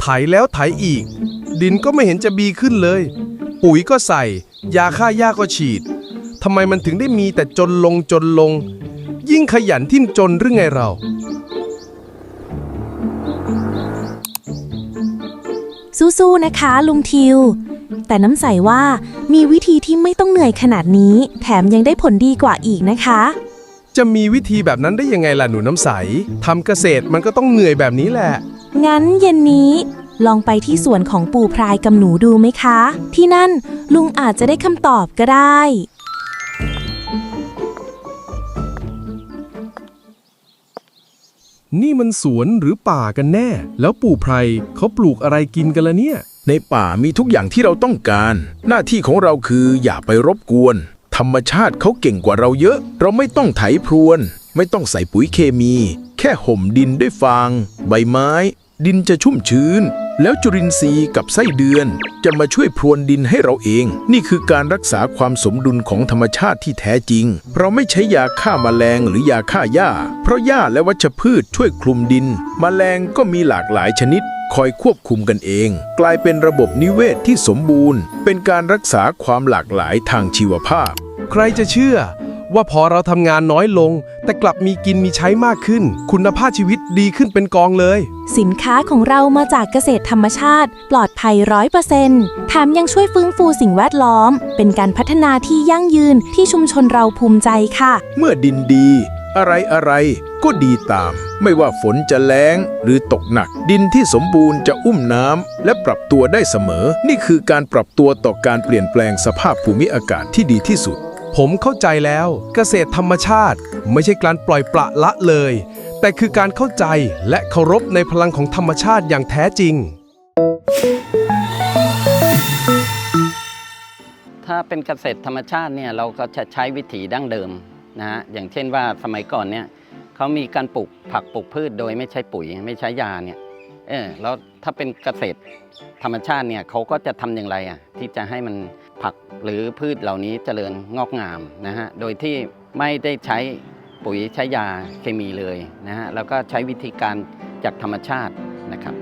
ไถแล้วไถอีก ดินก็ไม่เห็นจะบีขึ้นเลย ปุ๋ยก็ใส่ ยาฆ่าหญ้าก็ฉีดทำไมมันถึงได้มีแต่จนลงจนลง ยิ่งขยันทิ่มจนหรือไงเรา สู้ๆนะคะ ลุงทิว แต่น้ำใสว่ามีวิธีที่ไม่ต้องเหนื่อยขนาดนี้ แถมยังได้ผลดีกว่าอีกนะคะ จะมีวิธีแบบนั้นได้ยังไงล่ะหนูน้ำใสทำเกษตรมันก็ต้องเหนื่อยแบบนี้แหละ งั้นเย็นนี้ ลองไปที่สวนของปู่พรายกับหนูดูไหมคะ ที่นั่นลุงอาจจะได้คำตอบก็ได้ นี่มันสวนหรือป่ากันแน่ แล้วปู่ไพรเขาปลูกอะไรกินกันละเนี่ย ในป่ามีทุกอย่างที่เราต้องการ หน้าที่ของเราคืออย่าไปรบกวน ธรรมชาติเขาเก่งกว่าเราเยอะ เราไม่ต้องไถพรวน ไม่ต้องใส่ปุ๋ยเคมี แค่ห่มดินด้วยฟาง ใบไม้ ดินจะชุ่มชื้น แล้วจุลินทรีย์กับไส้เดือน จะมาช่วยพรวนดินให้เราเอง นี่คือการรักษาความสมดุลของธรรมชาติที่แท้จริง เราไม่ใช้ยาฆ่ามาแมลงหรือยาฆ่าหญ้า เพราะหญ้าและวัชพืชช่วยคลุมดินมแมลงก็มีหลากหลายชนิดคอยควบคุมกันเอง กลายเป็นระบบนิเวศที่สมบูรณ์ เป็นการรักษาความหลากหลายทางชีวภาพ ใครจะเชื่อ ว่าพอเราทำงานน้อยลง แต่กลับมีกินมีใช้มากขึ้น คุณภาพชีวิตดีขึ้นเป็นกองเลย สินค้าของเรามาจากเกษตรธรรมชาติ ปลอดภัยร้อยเปอร์เซ็นต์แถมยังช่วยฟื้นฟูสิ่งแวดล้อม เป็นการพัฒนาที่ยั่งยืนที่ชุมชนเราภูมิใจค่ะ เมื่อดินดี อะไรอะไรก็ดีตาม ไม่ว่าฝนจะแล้งหรือตกหนัก ดินที่สมบูรณ์จะอุ้มน้ำและปรับตัวได้เสมอ นี่คือการปรับตัวต่อการเปลี่ยนแปลงสภาพภูมิอากาศที่ดีที่สุด ผมเข้าใจแล้วเกษตรธรรมชาติ ไม่ใช่การปล่อยปละละเลย แต่คือการเข้าใจและเคารพในพลังของธรรมชาติอย่างแท้จริง ถ้าเป็นเกษตรธรรมชาติเนี่ยเราก็จะใช้วิถีดั้งเดิมนะฮะอย่างเช่นว่าสมัยก่อนเนี่ยเขามีการปลูกผักปลูกพืชโดยไม่ใช้ปุ๋ยไม่ใช้ยาเนี่ยเออแล้วถ้าเป็นเกษตรธรรมชาติเนี่ยเขาก็จะทำอย่างไรอะที่จะให้มัน ผักหรือพืชเหล่านี้เจริญงอกงามนะฮะ โดยที่ไม่ได้ใช้ปุ๋ยใช้ยาเคมีเลยนะฮะ แล้วก็ใช้วิธีการจากธรรมชาตินะครับ